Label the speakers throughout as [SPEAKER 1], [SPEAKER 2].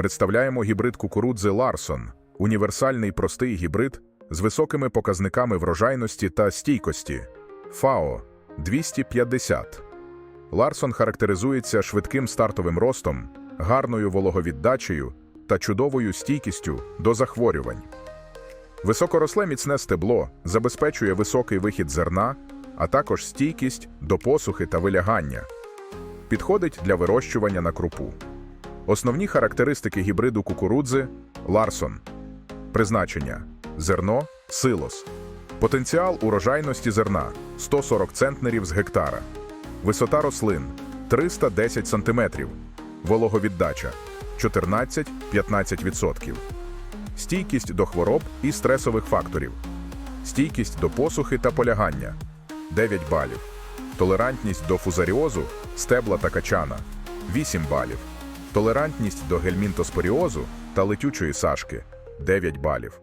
[SPEAKER 1] Представляємо гібрид кукурудзи Ларсон, універсальний простий гібрид з високими показниками врожайності та стійкості. ФАО 250. Ларсон характеризується швидким стартовим ростом, гарною вологовіддачею та чудовою стійкістю до захворювань. Високоросле міцне стебло забезпечує високий вихід зерна, а також стійкість до посухи та вилягання. Підходить для вирощування на крупу. Основні характеристики гібриду кукурудзи Ларсон. Призначення зерно силос. Потенціал урожайності зерна 140 центнерів з гектара. Висота рослин 310 см. Вологовіддача 14-15%. Стійкість до хвороб і стресових факторів. Стійкість до посухи та полягання 9 балів. Толерантність до фузаріозу, стебла та качана 8 балів. Толерантність до гельмінтоспоріозу та летючої сашки 9 балів.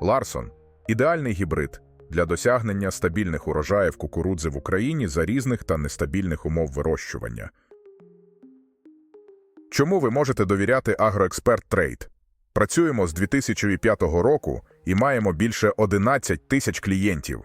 [SPEAKER 1] Ларсон ідеальний гібрид для досягнення стабільних урожаїв кукурудзи в Україні за різних та нестабільних умов вирощування. Чому ви можете довіряти Агроексперт Трейд? Працюємо з 2005 року і маємо більше 11 тисяч клієнтів.